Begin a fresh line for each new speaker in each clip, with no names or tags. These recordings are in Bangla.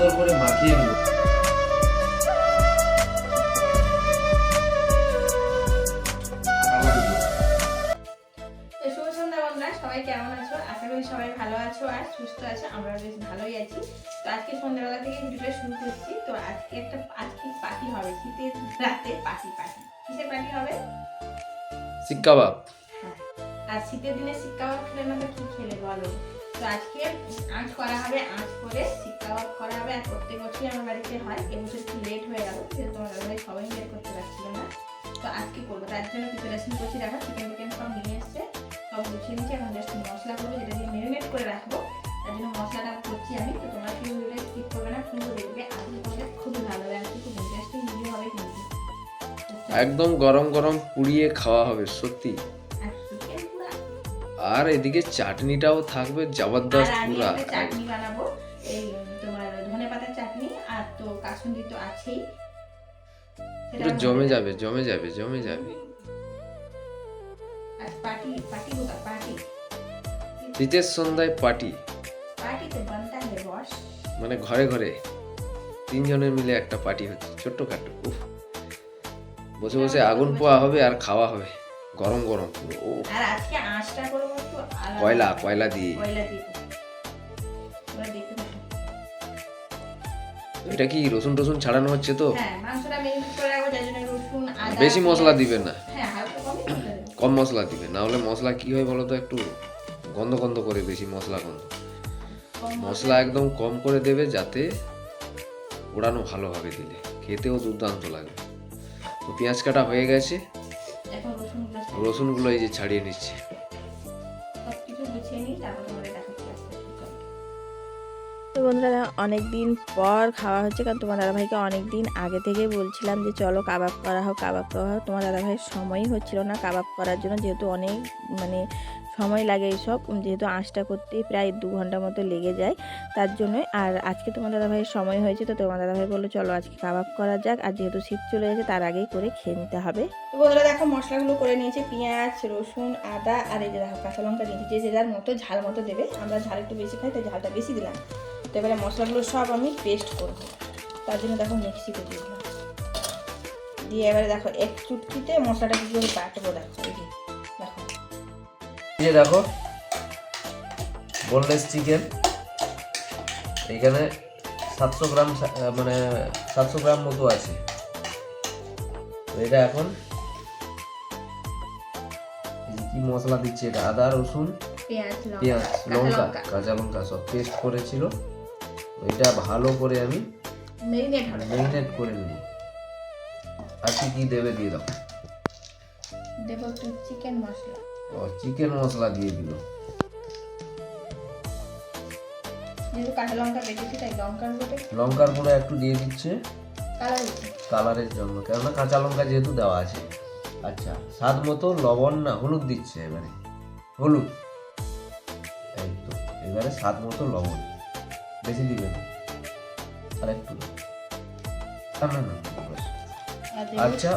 সুন্দর করে মাখিয়ে নেব
সন্ধ্যা বন্ধুরা সবাই কেমন আছো? আশা করি সবাই ভালো আছো আর সুস্থ আছো আমরা বেশ ভালোই আছি। তো আজকে সন্ধ্যাবেলা থেকে ভিডিওটা শুরু করছি। তো আজকে একটা আজকে পার্টি হবে শীতের রাতে পার্টি পার্টি। কিসের পার্টি হবে?
সিক্কাবাব
হ্যাঁ। আর শীতের দিনে শিক্ষা ভাব খেলে তো কি খেলে বলো? তো আজকে আঁচ করা হবে আঁচ করে শিক্ষা ভাব করা হবে। আর প্রত্যেক বছরই আমার বাড়িতে হয়। এবছর একটু লেট হয়ে গেল যেহেতু তোমার দাদাভাই সবাই বের করতে পারছিল না। তো আজকে করব। তার জন্য প্রিপারেশন করছি চিকেন টিকেন সব নিয়ে এসছে। সব গুছিয়ে নিচ্ছি এখন জাস্ট মশলা করব, যেটা দিয়ে করে রাখব। তার জন্য মশলাটা করছি আমি। তো তোমরা কেউ ভিডিওটা স্কিপ করবে না ফুল দেখবে। আজকে তোমাদের খুবই ভালো আজকে খুব ইন্টারেস্টিং ভিডিও হবে কিন্তু।
একদম গরম গরম পুড়িয়ে খাওয়া হবে, সত্যি।
আর
এদিকে চাটনিটাও থাকবে জবরদস্ত পুরো।
পুরা চাটনি বানাবো। এই তোমার ধনে পাতার চাটনি আর তো কাসুন্দি তো আছেই।
পুরো জমে যাবে জমে যাবে জমে যাবে।
আজ পার্টি পার্টি হোক পার্টি।
শীতের সন্ধ্যায় পার্টি।
পার্টি তো বানতা হে বস।
মানে ঘরে ঘরে। তিনজনের মিলে একটা পার্টি হচ্ছে ছোট্ট খাটো উফ। বসে বসে হ্যাঁ, আগুন পোয়া হবে আর খাওয়া হবে। গরম গরম পুরো ও
আর আজকে আঁশটা
কয়লা কয়লা দিয়ে?
কয়লা।
এটা কি রসুন টসুন ছাড়ানো হচ্ছে তো?
হ্যাঁ
বেশি মশলা দিবে না?
হ্যাঁ
কম মশলা দিবে। না হলে মশলা কি হয় বলো তো একটু? গন্ধ গন্ধ করে বেশি মশলা গন্ধ। মশলা। একদম কম করে দেবে যাতে ওড়ানো ভালোভাবে দিলে। খেতেও দুর্দান্ত লাগবে তো পেঁয়াজ কাটা হয়ে গেছে। রসুনগুলো এই যে ছাড়িয়ে নিচ্ছে।
তো বন্ধুরা অনেক দিন পর খাওয়া হচ্ছে। কারণ তোমার দাদাভাইকে অনেক দিন আগে থেকেই বলছিলাম যে, চলো কাবাব করা হোক, কাবাব করা হোক। তোমার দাদাভাইয়ের সময়ই হচ্ছিল না কাবাব করার জন্য। যেহেতু অনেক মানে সময় লাগে এইসব, যেহেতু আঁচটা করতেই প্রায় দু ঘণ্টা মতো লেগে যায় তার জন্যই। আর আজকে তোমার দাদাভাইয়ের সময় হয়েছে তো, তোমার দাদাভাই বলল, চলো আজকে কাবাব করা যাক। আর যেহেতু শীত চলে গেছে, তার আগেই করে খেয়ে নিতে হবে।
তো বন্ধুরা, দেখো মশলাগুলো করে নিয়েছি। পেঁয়াজ, রসুন, আদা, আর এই যে দেখো কাঁচা লঙ্কা নিয়েছি যে যে যার মতো ঝাল মতো দেবে, আমরা ঝাল একটু বেশি খাই, তাই ঝালটা বেশি দিলাম। তো এবারে মশলাগুলো সব আমি পেস্ট করব। তার জন্য দেখো মিক্সিতে দিয়ে দিলাম। দিয়ে এবারে দেখো এক চুটকিতে মশলাটা কীভাবে বাটবো দেখো এই যে দেখো।
এই যে দেখো বোনলেস চিকেন এখানে সাতশো গ্রাম মানে সাতশো গ্রাম মতো আছে। এটা এখন কি মশলা দিচ্ছে এটা? আদা রসুন
পেঁয়াজ লঙ্কা কাঁচা
লঙ্কা সব পেস্ট করেছিল। এটা ভালো করে আমি ম্যারিনেট করে নিই আর কি কি দেবে দিয়ে দাও।
দেবো একটু চিকেন মশলা।
ও চিকেন মশলা দিয়ে দিল।
যেহেতু কাঁচা লঙ্কা বেটেছি তাই লঙ্কার গুঁড়োটা
লঙ্কার গুঁড়ো একটু দিয়ে দিচ্ছে। কালারের জন্য। কেননা কাঁচা লঙ্কা যেহেতু দেওয়া আছে। আচ্ছা স্বাদ মতো লবণ না হলুদ দিচ্ছে এবারে। হলুদ। এই তো এবারে স্বাদ মতো লবণ। বেশি দিবে আর একটু আচ্ছা,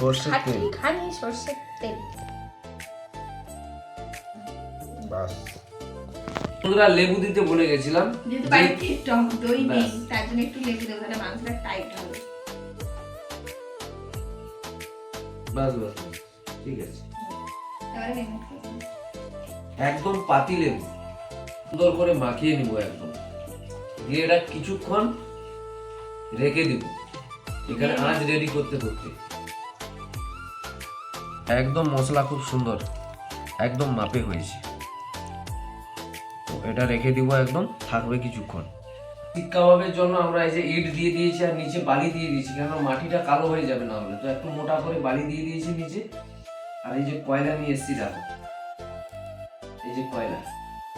সর্ষের-
তেল।
খানি সর্ষের তেল।
বাস। বন্ধুরা লেবু দিতে ভুলে গেছিলাম।
যেহেতু বাড়িতে টক দই নেই তার জন্য একটু লেবু দেবো তাহলে মাংসটা টাইট হবে।
বাস বাস। ঠিক আছে। একদম পাতি লেবু। সুন্দর করে মাখিয়ে নিব একদম। দিয়ে এটা কিছুক্ষণ রেখে দিব। এখানে আঁচ রেডি করতে করতে। একদম মশলা খুব সুন্দর একদম মাপে হয়েছে। তো এটা রেখে দিব একদম থাকবে কিছুক্ষণ। ঠিক কাবাবের জন্য আমরা এই যে ইট দিয়ে দিয়েছি আর নিচে বালি দিয়ে দিয়েছি কেন মাটিটা কালো হয়ে যাবে না হলে। তো একটু মোটা করে বালি দিয়ে দিয়েছি নিচে। আর এই যে কয়লা নিয়ে এসেছি দেখো। এই যে কয়লা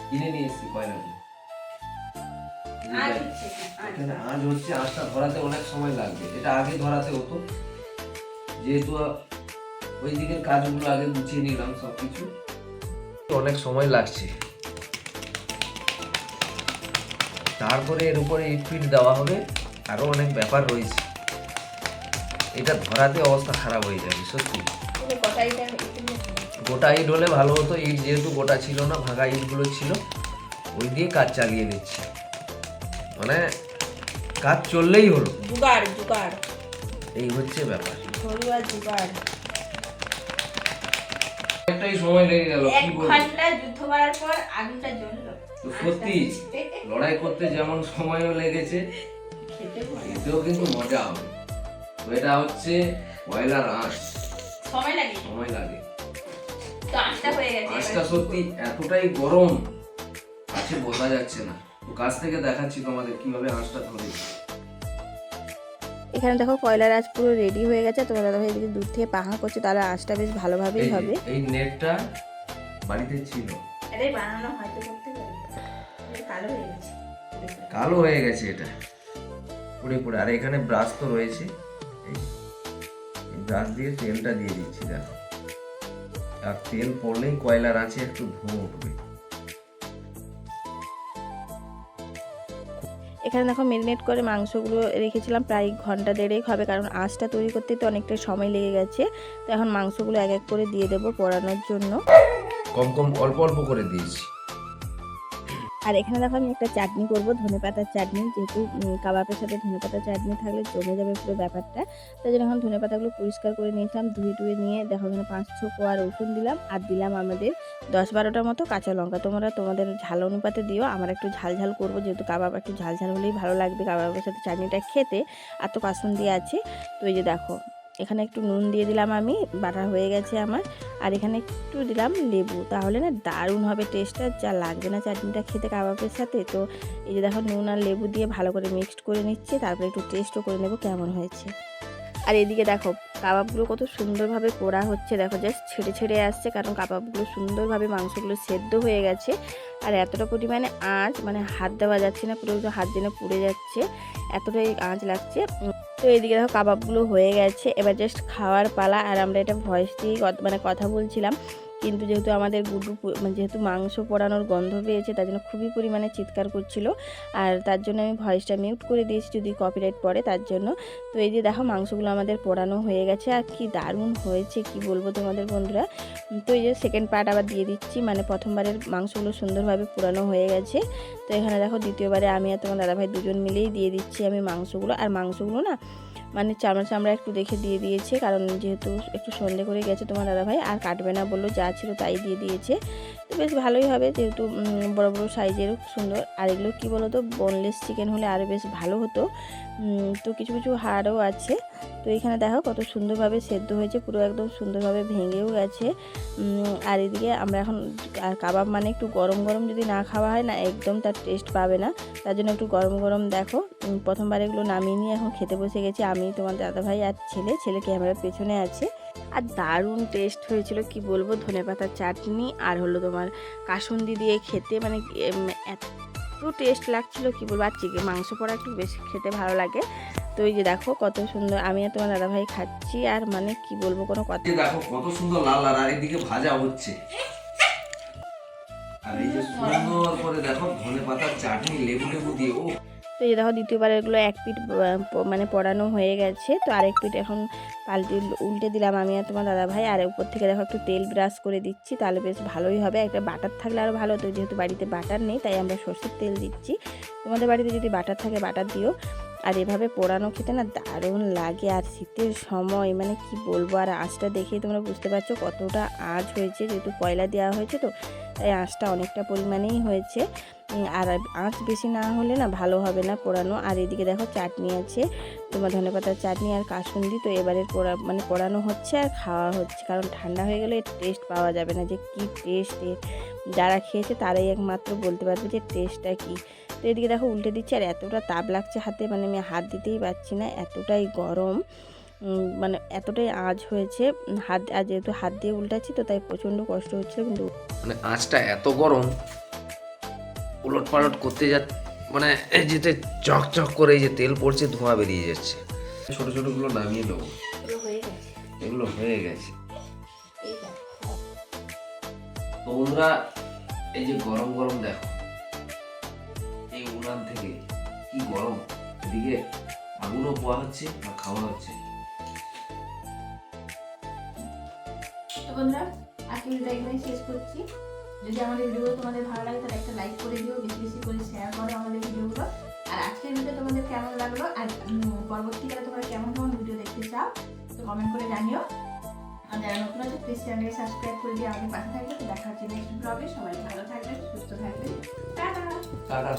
কিনে নিয়ে এসেছি কয়লাগুলো। এখানে আঁচ হচ্ছে আঁচটা ধরাতে অনেক সময় লাগবে। এটা আগে ধরাতে হতো। যেহেতু ওই দিকের কাজগুলো আগে গুছিয়ে নিলাম সব কিছু অনেক সময় লাগছে। তারপরে এর উপরে ইট ফিট দেওয়া হবে। আরও অনেক ব্যাপার রয়েছে। এটা ধরাতে অবস্থা খারাপ হয়ে যাবে সত্যি। গোটা ইট হলে ভালো হতো। ইট যেহেতু গোটা ছিল না ভাঙা ইটগুলো ছিল ওই দিয়ে কাজ চালিয়ে নিচ্ছি মানে কাজ চললেই হলো।
জুগাড় জুগাড়।
এই হচ্ছে ব্যাপার।
ঘরোয়া জুগাড়।
একটাই সময় লেগে গেল
এক
কি বলব?
ঘণ্টা যুদ্ধ করার পর আগুনটা জ্বললো।
তো সত্যি লড়াই করতে যেমন সময়ও লেগেছে
খেতে ভালো।
এতেও কিন্তু মজা হবে। তো এটা হচ্ছে কয়লার আঁশ
সময় লাগে।
সময় লাগে।
তো আঁচটা হয়ে গেছে
আঁশটা সত্যি এতটাই গরম আছে বোঝা যাচ্ছে না। তো কাছ থেকে দেখাচ্ছি তোমাদের কীভাবে আঁশটা ধরে।
এখানে দেখো কয়লার আঁচ পুরো রেডি হয়ে গেছে। তোমার দাদাভাই এদিকে দূর থেকে পাহা করছে তাহলে আঁচটা বেশ ভালোভাবেই হবে।
এই নেটটা বাড়িতে ছিল।
এটাই বানানো হয়তো করতে পারি কালো হয়ে গেছে।
কালো হয়ে গেছে এটা। পুড়ে পুড়ে। আর এখানে ব্রাশ তো রয়েছে। এই ব্রাশ দিয়ে তেলটা দিয়ে দিচ্ছি দেখো। আর তেল পড়লেই কয়লার আছে একটু ধোঁয়া উঠবে।
এখানে দেখো মেরিনেট করে মাংসগুলো রেখেছিলাম প্রায় ঘণ্টা দেড়েক হবে, কারণ আঁচটা তৈরি করতে তো অনেকটা সময় লেগে গেছে। তো এখন মাংসগুলো এক এক করে দিয়ে দেবো পড়ানোর জন্য।
কম কম অল্প অল্প করে দিয়েছি।
আর এখানে দেখো আমি একটা চাটনি করব, ধনে পাতার চাটনি, যেহেতু কাবাবের সাথে ধনে পাতার চাটনি থাকলে জমে যাবে পুরো ব্যাপারটা। তাই জন্য এখন ধনে পাতাগুলো পরিষ্কার করে নিয়েছিলাম, ধুয়ে টুয়ে নিয়ে দেখো এখানে পাঁচ ছ কোয়া রসুন দিলাম আর দিলাম আমাদের দশ বারোটার মতো কাঁচা লঙ্কা। তোমরা তোমাদের ঝাল অনুপাতে দিও, আমার একটু ঝাল ঝাল করব, যেহেতু কাবাব একটু ঝাল ঝাল হলেই ভালো লাগবে কাবাবের সাথে চাটনিটা খেতে। আর তো কাসুন দিয়ে আছে, তো এই যে দেখো এখানে একটু নুন দিয়ে দিলাম আমি, বাটা হয়ে গেছে আমার। আর এখানে একটু দিলাম লেবু। তাহলে না দারুণ হবে টেস্টটা যা লাগবে না চাটনিটা খেতে কাবাবের সাথে। তো এই যে দেখো নুন আর লেবু দিয়ে ভালো করে মিক্সড করে নিচ্ছে, তারপরে একটু টেস্টও করে নেব কেমন হয়েছে। আর এদিকে দেখো কাবাবগুলো কত সুন্দরভাবে পোড়া হচ্ছে, দেখো জাস্ট ছেড়ে ছেড়ে আসছে, কারণ কাবাবগুলো সুন্দরভাবে মাংসগুলো সেদ্ধ হয়ে গেছে। আর এতটা পরিমাণে আঁচ মানে হাত দেওয়া যাচ্ছে না, পুরো হাত দিনে পুড়ে যাচ্ছে। এতটাই আঁচ লাগছে। তো এদিকে দেখো কাবাবগুলো হয়ে গেছে। এবার জাস্ট খাওয়ার পালা আর আমরা এটা ভয়েস দিয়ে মানে কথা বলছিলাম। কিন্তু যেহেতু আমাদের গুডু পু- মানে যেহেতু মাংস পোড়ানোর গন্ধ পেয়েছে, তার জন্য খুবই পরিমাণে চিৎকার করছিল। আর তার জন্য আমি ভয়েসটা মিউট করে দিয়েছি, যদি কপিরাইট পড়ে তার জন্য। তো এই যে দেখো, মাংসগুলো আমাদের পোড়ানো হয়ে গেছে, আর কি দারুণ হয়েছে, কি বলব তোমাদের বন্ধুরা? তো এই যে সেকেন্ড পার্ট আবার দিয়ে দিচ্ছি মানে প্রথমবারের মাংসগুলো সুন্দরভাবে পোড়ানো হয়ে গেছে। তো এখানে দেখো, দ্বিতীয়বারে আমি আর তোমার দাদাভাই দুজন মিলেই দিয়ে দিচ্ছি আমি মাংসগুলো। আর মাংসগুলো না মানে চামড়া চামড়া একটু দেখে দিয়ে দিয়েছে, কারণ যেহেতু একটু সন্ধে করে গেছে তোমার দাদাভাই, আর কাটবে না বলল, যা ছিল তাই দিয়ে দিয়েছে। বেশ ভালোই হবে যেহেতু বড় বড় সাইজেরও সুন্দর। আর এগুলো কী বলো তো বোনলেস চিকেন হলে আরও বেশ ভালো হতো। তো কিছু কিছু হাড়ও আছে। তো এখানে দেখো কত সুন্দরভাবে সেদ্ধ হয়েছে, পুরো একদম সুন্দরভাবে ভেঙেও গেছে। আর এদিকে আমরা এখন, আর কাবাব মানে একটু গরম গরম যদি না খাওয়া হয় না, একদম তার টেস্ট পাবে না। তার জন্য একটু গরম গরম দেখো। প্রথমবার এগুলো নামিয়ে নিয়ে এখন খেতে বসে গেছি। আমি তোমার দাদাভাই আর ছেলে ছেলে ক্যামেরার পেছনে আছে। আর দারুণ টেস্ট হয়েছিল, কি বলব? ধনেপাতার চাটনি আর হলো তোমার কাসুন্দি দিয়ে খেতে মানে এত টেস্ট লাগছিল, কি বলব? আর চিকেন মাংস পড়া একটু বেশি খেতে ভালো লাগে। তো এই যে দেখো, কত সুন্দর, আমি আর তোমার দাদাভাই খাচ্ছি, আর মানে কি বলব, কোনো কথা
দেখো, কত সুন্দর লাল লাল আর এদিকে ভাজা হচ্ছে। আর এই যে সুন্দর করে দেখো, ধনে পাতার চাটনি, লেবু লেবু দিয়ে ও
তো এই দেখো দ্বিতীয়বার এগুলো এক পিঠ মানে পড়ানো হয়ে গেছে। তো আরেক পিঠ এখন পাল্টে উল্টে দিলাম আমি আর তোমার দাদা ভাই। আর উপর থেকে দেখো একটু তেল ব্রাশ করে দিচ্ছি, তাহলে বেশ ভালোই হবে। একটা বাটার থাকলে আরও ভালো হতো, যেহেতু বাড়িতে বাটার নেই, তাই আমরা সর্ষের তেল দিচ্ছি। তোমাদের বাড়িতে যদি বাটার থাকে, বাটার দিও। আর এভাবে পোড়ানো খেতে না দারুণ লাগে। আর শীতের সময় মানে কি বলব, আর আঁচটা দেখেই তোমরা বুঝতে পারছ কতটা আঁচ হয়েছে। যেহেতু কয়লা দেওয়া হয়েছে তো, তাই আঁচটা অনেকটা পরিমাণেই হয়েছে। আর আঁচ বেশি না হলে না ভালো হবে না পোড়ানো। আর এদিকে দেখো চাটনি আছে, তোমার ধনেপাতার চাটনি আর কাসুন্দি, তো এবারে পোড়া মানে পোড়ানো হচ্ছে আর খাওয়া হচ্ছে। কারণ ঠান্ডা হয়ে গেলে টেস্ট পাওয়া যাবে না যে কি টেস্ট যারা খেয়েছে তারাই একমাত্র বলতে পারবে যে টেস্টটা কি। তো এদিকে দেখো উল্টে দিচ্ছে আর এতটা তাপ লাগছে হাতে মানে আমি হাত দিতেই পারছি না, এতটাই গরম। মানে এতটাই আঁচ হয়েছে হাত আর যেহেতু হাত দিয়ে উল্টাচ্ছি তো তাই প্রচণ্ড কষ্ট হচ্ছিল, কিন্তু
মানে আঁচটা এত গরম উলট পালট করতে যা মানে এই যেতে চক চক করে এই যে তেল পড়ছে ধোঁয়া বেরিয়ে যাচ্ছে। ছোট ছোটগুলো নামিয়ে নেব।
এগুলো হয়ে গেছে?
তো বন্ধুরা এই যে গরম গরম দেখো। এই উনান থেকে কি গরম? এদিকে আগুনও পোয়া হচ্ছে আর খাওয়া হচ্ছে।
তো বন্ধুরা আজকে ভিডিওটা এখানে শেষ করছি। যদি আমাদের ভিডিও তোমাদের ভালো লাগে, তাহলে একটা লাইক করে দিও, বেশি বেশি করে শেয়ার করো আমাদের ভিডিওগুলো। আর আজকের ভিডিও তোমাদের কেমন লাগল?
আর পরবর্তীকালে তোমরা কেমন কেমন ভিডিও দেখতে চাও, তো কমেন্ট করে জানিও। আর যারা নতুন আছে প্লিজ চ্যানেলকে সাবস্ক্রাইব করে দিয়ে আমাদের পাশে থাকবে, তো দেখা হচ্ছে নেক্সট ব্লগে সবাই ভালো থাকবেন, সুস্থ থাকবেন। টাটা!
টাটা